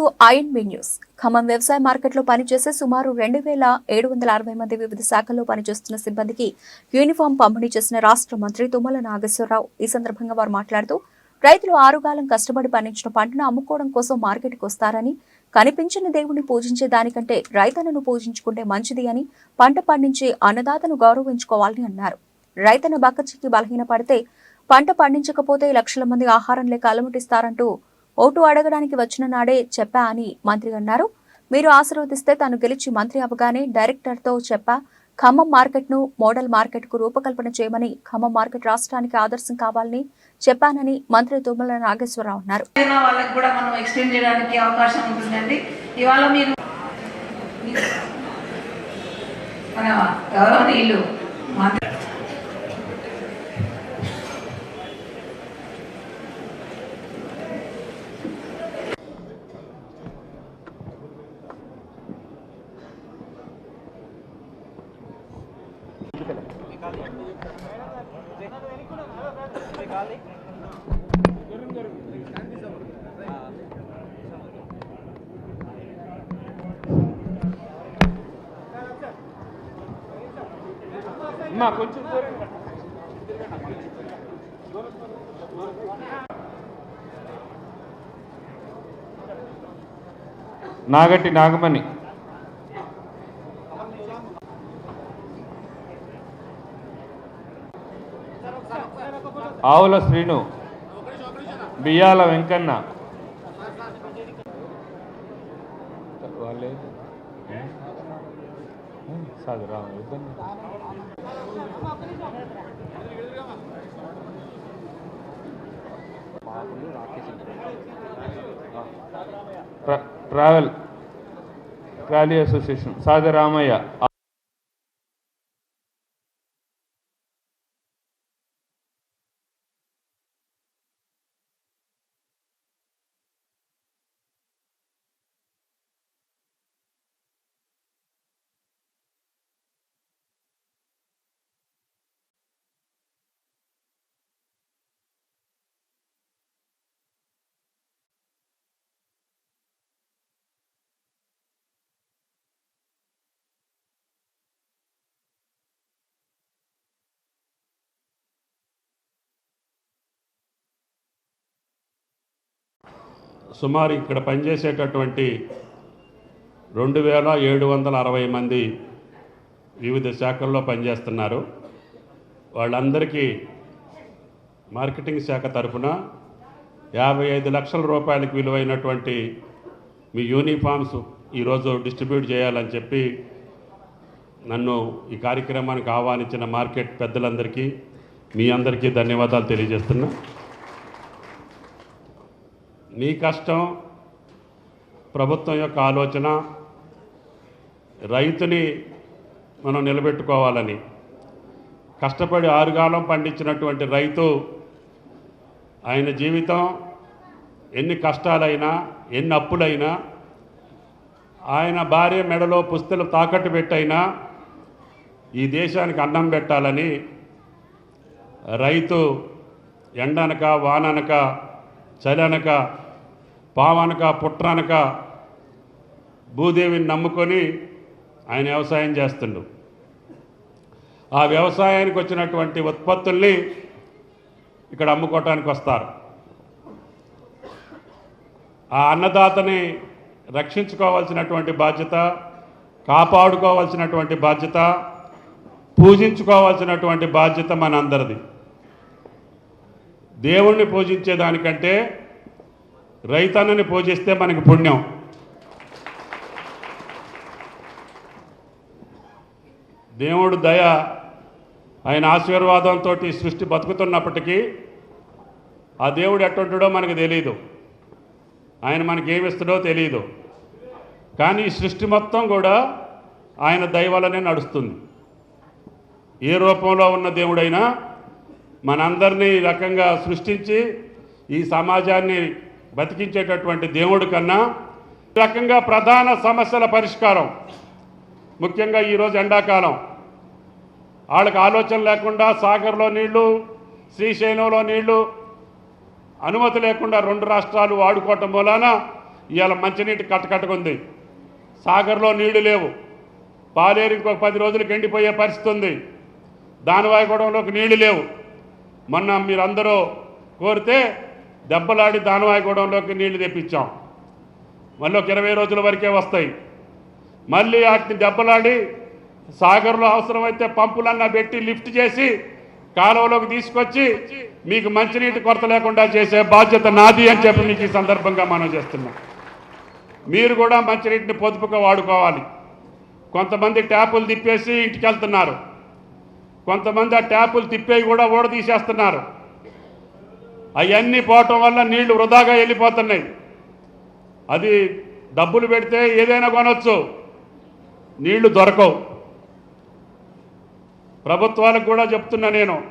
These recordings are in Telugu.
To INB news. ఖమ్మం వ్యవసాయ మార్కెట్లో పనిచేసే సుమారు రెండు వేల ఏడు వందల అరవై మంది వివిధ శాఖల్లో పనిచేస్తున్న సిబ్బందికి యూనిఫామ్ పంపిణీ చేసిన రాష్ట్ర మంత్రి తుమ్మల నాగేశ్వరరావు ఈ సందర్భంగా వారు మాట్లాడుతూ రైతులు ఆరుగాలం కష్టపడి పండించిన పంటను అమ్ముకోవడం కోసం మార్కెట్కి వస్తారని కనిపించిన దేవుని పూజించే దానికంటే రైతన్నను పూజించుకుంటే మంచిది అని పంట పండించే అన్నదాతను గౌరవించుకోవాలని అన్నారు. రైతన్న బక్కచిక్కి బలహీనపడితే పంట పండించకపోతే లక్షల మంది ఆహారం లేక అలమటిస్తారంటూ ఓటు అడగడానికి వచ్చిన నాడే చెప్పా అని మంత్రి అన్నారు. మీరు ఆశీర్వదిస్తే తాను గెలిచి మంత్రి అవగానే డైరెక్టర్తో చెప్పా. ఖమ్మం మార్కెట్ను మోడల్ మార్కెట్కు రూపకల్పన చేయమని ఖమ్మం మార్కెట్ రాష్ట్రానికి ఆదర్శం కావాలని చెప్పానని మంత్రి తుమ్మల నాగేశ్వరరావు అన్నారు. అయినా వాళ్ళకి కూడా మనం ఎక్స్టెండ్ చేయడానికి అవకాశం ఉంటుందండి. ఇవాళ మీరు మంత్రి అమ్మా కొంచెం నాగట్టి నాగమణి. ఆవుల శ్రీను బియ్యాల వెంకన్న. వాళ్ళే? Travel trolley association. సాగర్ సుమారు ఇక్కడ పనిచేసేటటువంటి రెండు వేల ఏడు వందల అరవై మంది వివిధ శాఖల్లో పనిచేస్తున్నారు. వాళ్ళందరికీ మార్కెటింగ్ శాఖ తరఫున యాభై ఐదు లక్షల రూపాయలకు విలువైనటువంటి మీ యూనిఫామ్స్ ఈరోజు డిస్ట్రిబ్యూట్ చేయాలని చెప్పి నన్ను ఈ కార్యక్రమానికి ఆహ్వానించిన మార్కెట్ పెద్దలందరికీ మీ అందరికీ ధన్యవాదాలు తెలియజేస్తున్నా. మీ కష్టం ప్రభుత్వం యొక్క ఆలోచన రైతుని మనం నిలబెట్టుకోవాలని. కష్టపడి ఆరుగాలం పండించినటువంటి రైతు ఆయన జీవితం ఎన్ని కష్టాలైనా ఎన్ని అప్పులైనా ఆయన భార్య మెడలో పుస్తలు తాకట్టు పెట్టైనా ఈ దేశానికి అన్నం పెట్టాలని రైతు ఎండనక వాననక చలనక పావనక పుట్రనక భూదేవిని నమ్ముకొని ఆయన వ్యవసాయం చేస్తుండు. ఆ వ్యవసాయానికి వచ్చినటువంటి ఉత్పత్తుల్ని ఇక్కడ అమ్ముకోవటానికి వస్తారు. ఆ అన్నదాతని రక్షించుకోవాల్సినటువంటి బాధ్యత కాపాడుకోవాల్సినటువంటి బాధ్యత పూజించుకోవాల్సినటువంటి బాధ్యత మనందరిది. దేవుణ్ణి పూజించే దానికంటే రైతన్నని పూజిస్తే మనకి పుణ్యం. దేవుడు దయ ఆయన ఆశీర్వాదంతో సృష్టి బతుకుతున్నప్పటికీ ఆ దేవుడు ఎట్టుంటాడో మనకు తెలియదు ఆయన మనకి ఏమిస్తాడో తెలియదు కానీ ఈ సృష్టి మొత్తం కూడా ఆయన దయ వల్లనే నడుస్తుంది. ఏ రూపంలో ఉన్న దేవుడైనా మనందరినీ ఈ రకంగా సృష్టించి ఈ సమాజాన్ని బతికించేటటువంటి దేవుడి కన్నా రకంగా ప్రధాన సమస్యల పరిష్కారం ముఖ్యంగా ఈరోజు ఎండాకాలం. వాళ్ళకి ఆలోచన లేకుండా సాగర్లో నీళ్ళు శ్రీశైలంలో నీళ్ళు అనుమతి లేకుండా రెండు రాష్ట్రాలు వాడుకోవటం మూలాన ఇవాళ మంచినీటి కట్టకట్టుకుంది సాగర్లో నీళ్ళు లేవు. పాలేరు ఇంకొక పది రోజులకు ఎండిపోయే పరిస్థితి ఉంది. దానవాయగూడెంలోకి నీళ్ళు లేవు. మొన్న మీరందరూ కోరితే దెబ్బలాడి దానవాయగూడెంలోకి నీళ్ళు తెప్పించాం. మళ్ళీ ఒక ఇరవై రోజుల వరకే వస్తాయి. మళ్ళీ వాటిని దెబ్బలాడి సాగర్లో అవసరమైతే పంపులన్నా పెట్టి లిఫ్ట్ చేసి కాలువలోకి తీసుకొచ్చి మీకు మంచినీటి కొరత లేకుండా చేసే బాధ్యత నాది అని చెప్పి మీకు ఈ సందర్భంగా మనం చేస్తున్నాం. మీరు కూడా మంచినీటిని పొదుపుగా వాడుకోవాలి. కొంతమంది ట్యాపులు తిప్పేసి ఇంటికి వెళ్తున్నారు కొంతమంది ఆ ట్యాపులు తిప్పేవి కూడా ఊడ తీసేస్తున్నారు అవన్నీ పోవటం వల్ల నీళ్ళు వృధాగా వెళ్ళిపోతున్నాయి. అది డబ్బులు పెడితే ఏదైనా కొనవచ్చు నీళ్ళు దొరకవు. ప్రభుత్వాలకు కూడా చెప్తున్నా నేను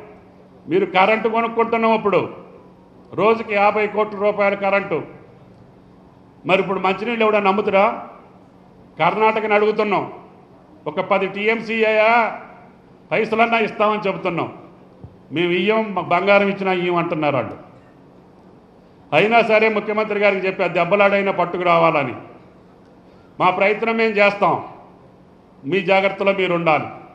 మీరు కరెంటు కొనుక్కుంటున్నాం ఇప్పుడు రోజుకి యాభై కోట్ల రూపాయల కరెంటు. మరి ఇప్పుడు మంచినీళ్ళు ఎవడా నమ్ముతురా? కర్ణాటకని అడుగుతున్నాం. ఒక పది టీఎంసీ అయ్యా పైసలన్నా ఇస్తామని చెబుతున్నాం. మేము ఇయ్యం బంగారం ఇచ్చినా ఇయ్యం అంటున్నారు వాళ్ళు. అయినా సరే ముఖ్యమంత్రి గారికి చెప్పి ఆ దెబ్బలాడైనా పట్టుకు రావాలని. మా ప్రయత్నం మేము చేస్తాం? మీ జాగ్రత్తలో మీరు ఉండాలి